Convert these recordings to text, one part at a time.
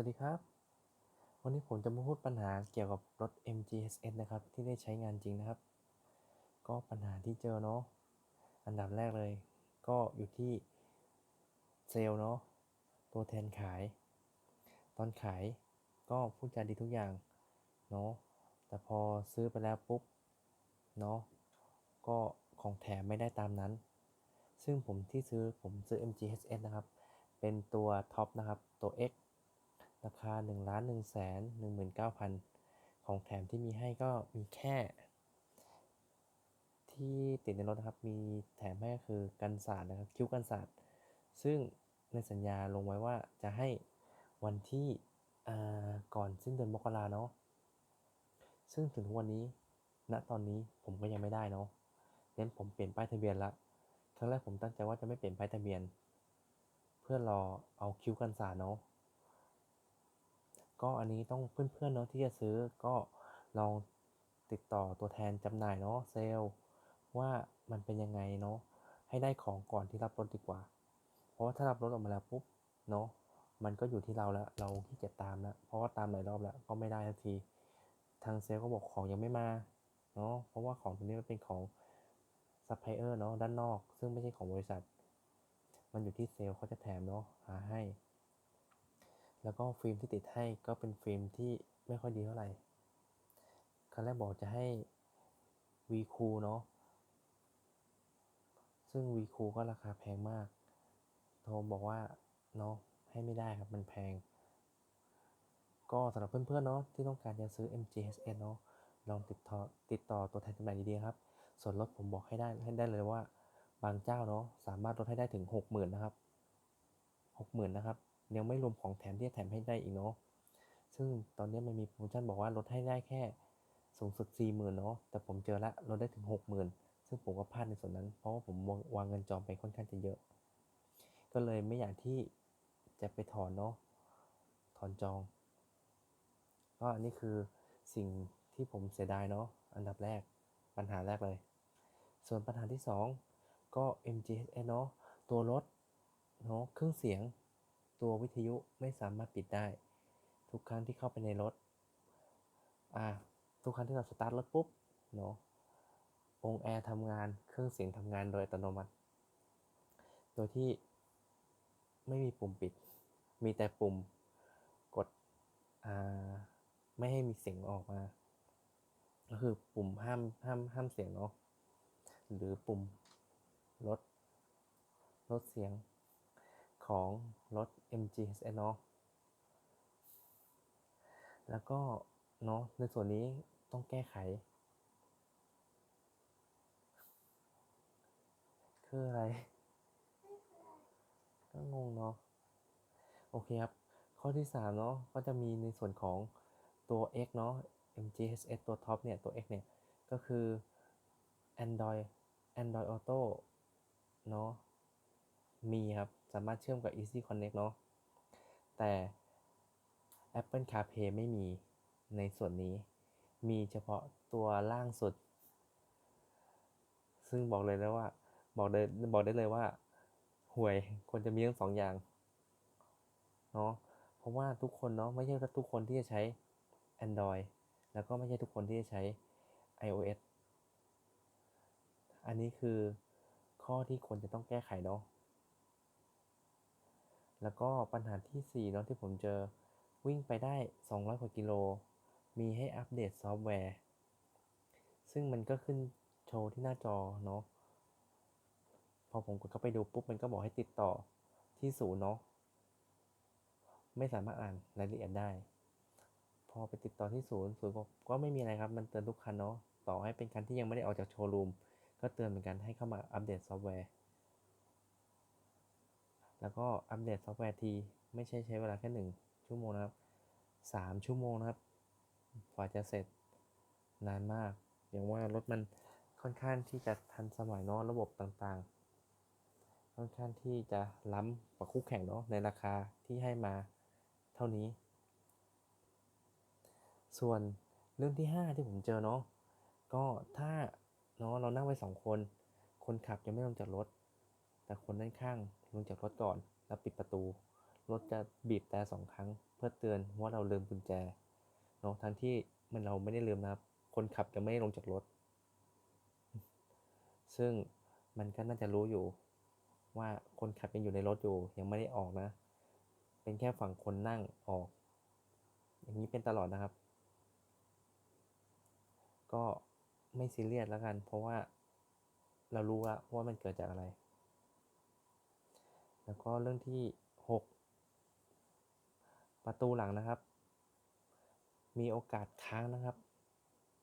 วัสดีครับ วันนี้ผมจะมาพูดปัญหาเกี่ยวกับรถ MG HS นะครับ ที่ได้ใช้งานจริงนะครับ ก็ปัญหาที่เจอเนาะอันดับแรกเลย ก็อยู่ที่เซลล์เนาะตัวแทนขาย ตอนขายก็พูดจาดีทุกอย่างเนาะแต่พอซื้อไปแล้วปุ๊บเนาะก็ของแถมไม่ได้ตามนั้น ซึ่งผมที่ซื้อผมซื้อ MG HS นะครับ เป็นตัวท็อปนะครับตัว X ราคา1นึ่งล้านหนึ่งแสนหนึ่งหมื่นเก้าพันของแถมที่มีให้ก็มีแค่ ที่ติดในรถนะครับ มีแถมให้ก็คือกันสาดนะครับ คิ้วกันสาดซึ่งในสัญญาลงไว้ว่าจะให้วันที่ก่อนสิ้นเดือนมกราเนาะ ซึ่งถึงวันนี้ ณ ตอนนี้ผมก็ยังไม่ได้เนาะงั้นผมเปลี่ยนป้ายทะเบียนละ ครั้งแรกผมตั้งใจว่าจะไม่เปลี่ยนป้ายทะเบียน เพื่อรอเอาคิ้วกันสาดเนาะ ก็อันนี้ต้องเพื่อนๆเนาะที่จะซื้อก็ลองติดต่อตัวแทนจำหน่ายเนาะเซลล์ว่ามันเป็นยังไงเนาะให้ได้ของก่อนที่รับรถดีกว่า เพราะว่าถ้ารับรถออกมาแล้วปุ๊บเนาะมันก็อยู่ที่เราแล้วเราที่จะตามแล้วเพราะว่าตามหลายรอบแล้วก็ไม่ได้ทันที ทางเซลล์ก็บอกของยังไม่มาเนาะเพราะว่าของตัวนี้มันเป็นของซัพพลายเออร์เนาะด้านนอก ซึ่งไม่ใช่ของบริษัท มันอยู่ที่เซลล์เขาจะแถมเนาะหาให้ แล้วก็ฟิล์มที่ติดให้ก็เป็นฟิล์มที่ไม่ค่อยดีเท่าไหร่ครั้งแรกบอกจะให้ V คูเนาะ ซึ่ง V คูก็ราคาแพงมาก โทรบอกว่าเนาะให้ไม่ได้ครับมันแพง ก็สำหรับเพื่อนๆเนาะที่ต้องการจะซื้อ MGHS เนาะลองติดต่อติดต่อตัวแทนจำหน่ายดีๆครับ ส่วนลดผมบอกให้ได้ให้ได้เลยว่าบางเจ้าเนาะสามารถลดให้ได้ถึง 60,000 นะครับ 60,000 นะครับ ยังไม่รวมของแถมที่จะแถมให้ได้อีกเนาะซึ่งตอนนี้มันมีโปรโมชั่นบอกว่าลดให้ได้แค่สูงสุด 4 0,000เนาะแต่ผมเจอละลดได้ถึง 60,000 ซึ่งผมก็พลาดในส่วนนั้น เพราะว่าผมวางเงินจองไปค่อนข้างจะเยอะ ก็เลยไม่อยากที่จะไปถอนเนาะถอนจอง ก็อันนี้คือสิ่งที่ผมเสียดายเนาะอันดับแรกปัญหาแรกเลย ส่วนปัญหาที่ 2 ก็ MGS เนาะตัวรถเนาะเครื่องเสียง ตัววิทยุไม่สามารถปิดได้ ทุกครั้งที่เข้าไปในรถ อ่า ทุกครั้งที่เราสตาร์ทรถปุ๊บเนาะองแอร์ทำงาน เครื่องเสียงทำงานโดยอัตโนมัติ โดยที่ไม่มีปุ่มปิด มีแต่ปุ่มกด อ่า ไม่ให้มีเสียงออกมา ก็คือปุ่มห้ามห้ามห้ามเสียงเนาะ หรือปุ่มลดลดเสียง ของรถ MG HS เนาะ แล้วก็เนาะในส่วนนี้ต้องแก้ไข คืออะไร ก็งงเนาะ โอเคครับ ข้อที่ 3 เนาะ ก็จะมีในส่วนของตัว X เนาะ MG HS ตัวท็อปเนี่ย ตัว X เนี่ย ก็คือ Android Android Auto เนาะมีครับ สามารถเชื่อมกับ Easy Connect เนาะแต่ Apple CarPlay ไม่มีในส่วนนี้ มีเฉพาะตัวล่างสุด ซึ่งบอกเลยแล้วว่า บอกเลยบอกได้เลยว่าห่วยควรจะมีทั้งสองอย่างเนาะเพราะว่าทุกคนเนาะไม่ใช่ทุกคนที่จะใช้ Android แล้วก็ไม่ใช่ทุกคนที่จะใช้ iOS อันนี้คือข้อที่ควรจะต้องแก้ไขเนาะ แล้วก็ปัญหาที่4เนาะที่ผมเจอวิ่งไปได้ 200 กว่ากิโล มีให้อัปเดตซอฟต์แวร์ ซึ่งมันก็ขึ้นโชว์ที่หน้าจอเนาะพอผมกดเข้าไปดูปุ๊บ มันก็บอกให้ติดต่อที่ศูนย์เนาะไม่สามารถอ่านรายละเอียดได้ พอไปติดต่อที่ศูนย์ศูนย์ก็ไม่มีอะไรครับ มันเตือนทุกคันเนาะต่อให้เป็นคันที่ยังไม่ได้ออกจากโชว์รูมก็เตือนเหมือนกันให้เข้ามาอัปเดตซอฟต์แวร์ แล้วก็อัปเดตซอฟต์แวร์ที ไม่ใช่ใช้เวลาแค่หนึ่งชั่วโมงนะครับสามชั่วโมงนะครับกว่าจะเสร็จนานมาก อย่างว่ารถมันค่อนข้างที่จะทันสมัยเนาะระบบต่างๆ ค่อนข้างที่จะล้ำกว่าคู่แข่งเนาะในราคาที่ให้มาเท่านี้ ส่วนเรื่องที่ 5 ที่ผมเจอเนาะก็ถ้าเนาะเรานั่งไว้สองคน คนขับยังไม่ลงจากรถ แต่คนด้านข้างลงจากรถก่อน แล้วปิดประตู รถจะบีบแต่สองครั้ง เพื่อเตือนว่าเราลืมกุญแจเนาะทั้งที่มันเราไม่ได้ลืมนะครับ คนขับยังไม่ลงจากรถ ซึ่งมันก็น่าจะรู้อยู่ ว่าคนขับยังอยู่ในรถอยู่ยังไม่ได้ออกนะ เป็นแค่ฝั่งคนนั่งออก อย่างนี้เป็นตลอดนะครับ ก็ไม่ซีเรียสแล้วกัน เพราะว่าเรารู้แล้วว่ามันเกิดจากอะไร แล้วก็เรื่องที่หกประตูหลังนะครับ มีโอกาสค้างนะครับ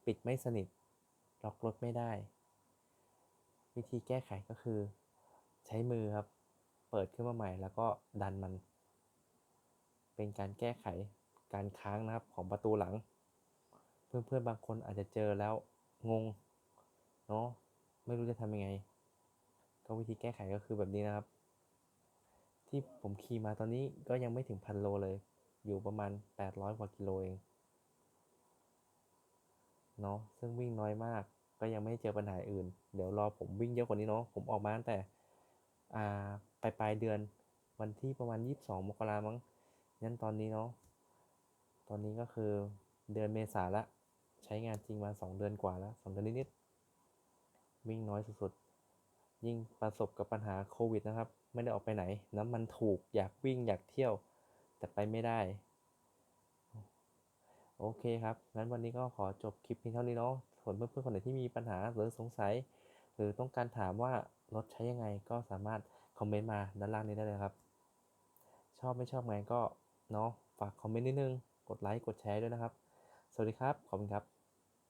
ปิดไม่สนิท ล็อกรถไม่ได้ วิธีแก้ไขก็คือ ใช้มือครับ เปิดขึ้นมาใหม่ แล้วก็ดันมัน เป็นการแก้ไขการค้างนะครับของประตูหลัง เพื่อนๆบางคนอาจจะเจอแล้วงงเนาะไม่รู้จะทำยังไง ก็วิธีแก้ไขก็คือแบบนี้นะครับ ที่ผมขี่มาตอนนี้ก็ยังไม่ถึงพันโลเลย อยู่ประมาณ 800 กว่ากิโลเอง เนาะซึ่งวิ่งน้อยมาก ก็ยังไม่เจอปัญหาอื่น เดี๋ยวรอผมวิ่งเยอะกว่านี้เนาะ ผมออกมาตั้งแต่ อ่าปลายปลายเดือน วันที่ประมาณ 22 มกรามั้งงั้นตอนนี้เนาะ ตอนนี้ก็คือเดือนเมษาละ ใช้งานจริงมา 2 เดือนกว่าแล้ว 2 เดือนนิดๆ วิ่งน้อยสุดๆ ยิ่งประสบกับปัญหาโควิดนะครับ ไม่ได้ออกไปไหน น้ำมันถูกอยากวิ่งอยากเที่ยว แต่ไปไม่ได้ โอเคครับ งั้นวันนี้ก็ขอจบคลิปเพียงเท่านี้เนาะส่วนเพื่อนๆคนไหนที่มีปัญหาหรือสงสัย หรือต้องการถามว่ารถใช้ยังไงก็สามารถคอมเมนต์มาด้านล่างนี้ได้เลยครับ ชอบไม่ชอบไงก็เนาะฝากคอมเมนต์นิดนึง กดไลค์กดแชร์ด้วยนะครับ สวัสดีครับ ขอบคุณครับ